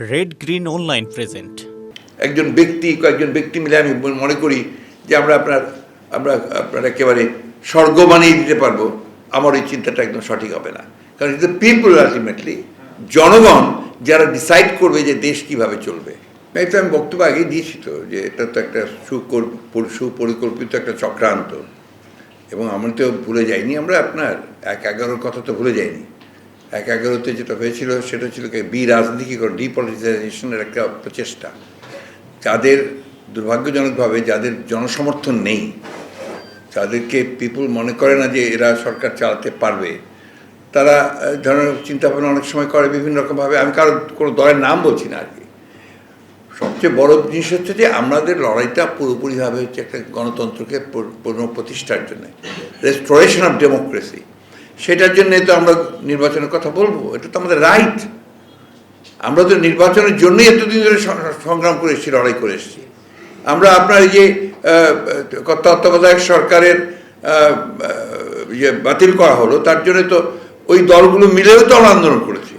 Red green online present একজন ব্যক্তি, কয়েকজন ব্যক্তি মিলে আমি মনে করি যে আমরা আপনার আমরা, আপনার একেবারে স্বর্গ বানিয়ে দিতে পারব। আমার এই চিন্তাটা একদম সঠিক হবে না। কারণ ইট পিপল আলটিমেটলি জনগণ, যারা ডিসাইড করবে যে দেশ কীভাবে চলবে। তো আমি বক্তব্য আগেই দিয়েছি তো, যে এটা তো একটা সুপরিকল্পিত একটা চক্রান্ত। এবং আমরা তো ভুলে যাইনি আমরা আপনার, এক এগারোর কথা তো ভুলে যাইনি। এক যেটা হয়েছিল, সেটা ছিল বি রাজনীতিকরণ ডিপলিটিসাইজেশনের একটা প্রচেষ্টা। যাদের দুর্ভাগ্যজনকভাবে যাদের জনসমর্থন নেই যাদেরকে পিপুল মনে করে না যে এরা সরকার চালাতে পারবে। তারা ধরনের চিন্তা ভাবনা অনেক সময় করে বিভিন্ন রকমভাবে। আমি কারও কোনো দলের নাম বলছি না আর কি। সবচেয়ে বড় জিনিস হচ্ছে যে আমাদের লড়াইটা পুরোপুরিভাবে হচ্ছে একটা গণতন্ত্রকে পুর- পুনঃপ্রতিষ্ঠার জন্য। রেস্টোরেশন অফ ডেমোক্রেসি সেটার জন্য তো আমরা নির্বাচনের কথা বলব। এটা তো আমাদের রাইট আমরা তো নির্বাচনের জন্যই এতদিন ধরে সংগ্রাম করে এসেছি লড়াই করে এসেছি। আমরা আপনার এই যে তত্ত্বাবধায়ক সরকারের আহ, ইয়ে বাতিল করা হলো তার জন্য তো ওই দলগুলো মিলেও তো আমরা আন্দোলন করেছি।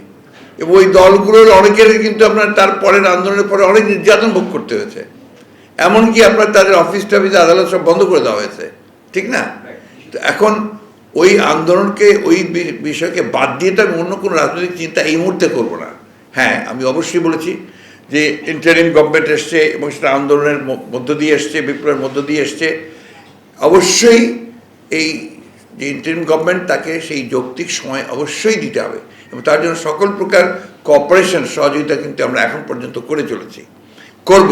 এবং ওই দলগুলোর অনেকের কিন্তু আপনার তার পরের আন্দোলনের পরে অনেক নির্যাতন ভোগ করতে হয়েছে। এমনকি আপনার তাদের অফিস টফিস আদালত সব বন্ধ করে দেওয়া হয়েছে। ঠিক না? তো এখন ওই আন্দোলনকে, ওই বিষয়কে বাদ দিয়ে তো আমি অন্য কোনো রাজনৈতিক চিন্তা এই মুহূর্তে করব না। হ্যাঁ আমি অবশ্যই বলেছি যে ইন্টারিম গভর্নমেন্ট এসছে এবং সেটা আন্দোলনের মধ্য দিয়ে এসছে, বিপ্লবের মধ্য দিয়ে এসছে। অবশ্যই এই যে ইন্টারিম গভর্নমেন্ট তাকে সেই যৌক্তিক সময় অবশ্যই দিতে হবে এবং তার জন্য সকল প্রকার কোঅপারেশন সহযোগিতা কিন্তু আমরা এখন পর্যন্ত করে চলেছি। করব।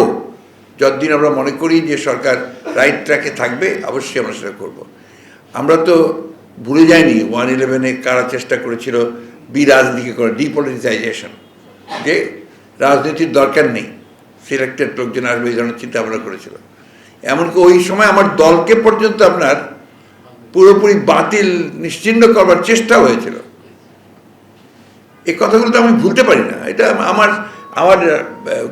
যতদিন আমরা মনে করি যে সরকার রাইট ট্র্যাকে থাকবে, অবশ্যই আমরা সেটা করব। আমরা তো ভুলে যায়নি ওয়ান ইলেভেনে কারা চেষ্টা করেছিল বি রাজনীতি করে ডিপলিটিসাইজেশন যে রাজনীতির দরকার নেই সিলেক্টেড লোকজন আসবে, এই ধরনের চিন্তা ভাবনা করেছিল। এমনকি ওই সময় আমার দলকে পর্যন্ত আপনার পুরোপুরি বাতিল, নিশ্চিন্ন করবার চেষ্টা হয়েছিল। এই কথাগুলো তো আমি ভুলতে পারি না। এটা আমার আমার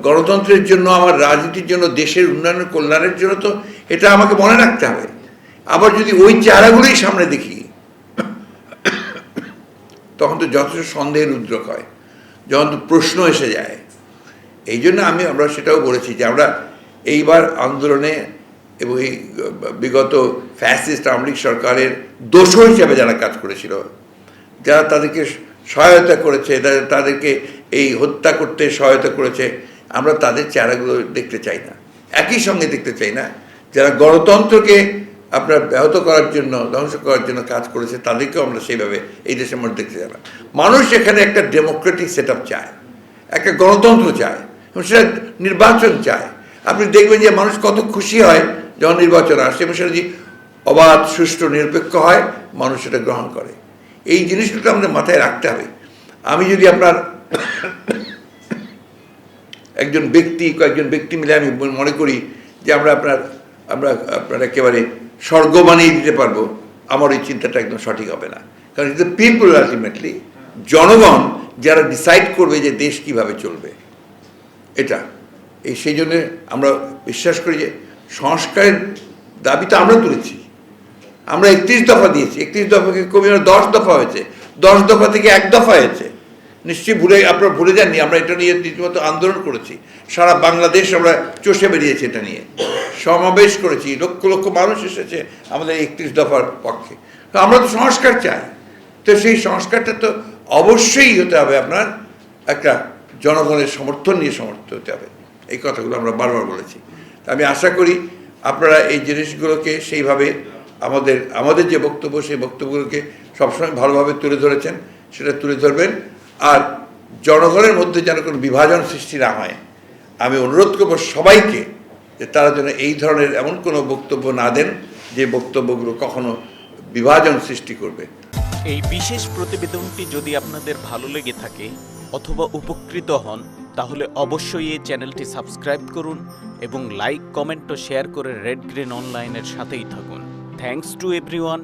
গণতন্ত্রের জন্য, আমার রাজনীতির জন্য, দেশের উন্নয়নের কল্যাণের জন্য তো এটা আমাকে মনে রাখতে হবে। আবার যদি ওই চেহারাগুলোই সামনে দেখি তখন তো যথেষ্ট সন্দেহের উদ্রেক হয়, যখন তো প্রশ্ন এসে যায়। এই জন্য আমি আমরা সেটাও বলেছি যে আমরা এইবার আন্দোলনে এবং এই বিগত ফ্যাসিস্ট আওয়ামী সরকারের দোষর হিসাবে যারা কাজ করেছিল, যারা তাদেরকে সহায়তা করেছে তাদেরকে এই হত্যা করতে সহায়তা করেছে, আমরা তাদের চেহারাগুলো দেখতে চাই না। একই সঙ্গে দেখতে চাই না, যারা গণতন্ত্রকে আপনার ব্যাহত করার জন্য, ধ্বংস করার জন্য কাজ করেছে, তাদেরকেও আমরা সেইভাবে এই দেশের মধ্যে দেখতে চাই মানুষ এখানে একটা ডেমোক্রেটিক সেট চায়, একটা গণতন্ত্র চায়, এবং সেটা নির্বাচন চায়। আপনি দেখবেন যে মানুষ কত খুশি হয় যখন নির্বাচন আসে, এবং সেটা যদি অবাধ, সুষ্ঠু, নিরপেক্ষ হয়, মানুষ সেটা গ্রহণ করে। এই জিনিসগুলো আমাদের মাথায় রাখতে হবে। আমি যদি আপনার একজন ব্যক্তি, কয়েকজন ব্যক্তি মিলে আমি মনে করি যে আমরা আপনার আমরা আপনার একেবারে স্বর্গ বানিয়ে দিতে পারব, আমার এই চিন্তাটা একদম সঠিক হবে না। কারণ ইট পিপল আলটিমেটলি জনগণ যারা ডিসাইড করবে যে দেশ কীভাবে চলবে। এটা। এই সেই জন্যে আমরা বিশ্বাস করি যে সংস্কারের দাবি তো আমরা তুলেছি। আমরা একত্রিশ দফা দিয়েছি। একত্রিশ দফাকে কমিয়ে দশ দফা হয়েছে? দশ দফা থেকে এক দফা হয়েছে। নিশ্চয়ই ভুলে, আপনারা ভুলে যাননি, আমরা এটা নিয়ে রীতিমতো আন্দোলন করেছি। সারা বাংলাদেশ আমরা চষে বেরিয়েছি এটা নিয়ে। সমাবেশ করেছি, লক্ষ লক্ষ মানুষ এসেছে আমাদের একত্রিশ দফার পক্ষে। তো আমরা তো সংস্কার চাই। তো সেই সংস্কারটা তো অবশ্যই হতে হবে আপনার, একটা জনগণের সমর্থন নিয়ে সমর্থ হতে হবে। এই কথাগুলো আমরা বারবার বলেছি। তা আমি আশা করি আপনারা এই জিনিসগুলোকে সেইভাবে আমাদের আমাদের যে বক্তব্য, সেই বক্তব্যগুলোকে সবসময় ভালোভাবে তুলে ধরেছেন, সেটা তুলে ধরবেন। আর জনগণের মধ্যে যেন কোনো বিভাজন সৃষ্টি না হয়, আমি অনুরোধ করব সবাইকে যে তারা যেন এই ধরনের এমন কোনো বক্তব্য না দেন যে বক্তব্যগুলো কখনো বিভাজন সৃষ্টি করবে। এই বিশেষ প্রতিবেদনটি যদি আপনাদের ভালো লেগে থাকে অথবা উপকৃত হন, তাহলে অবশ্যই এই চ্যানেলটি সাবস্ক্রাইব করুন এবং লাইক, কমেন্ট ও শেয়ার করে রেড গ্রিন অনলাইনের সাথেই থাকুন। Thanks to everyone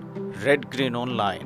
red green online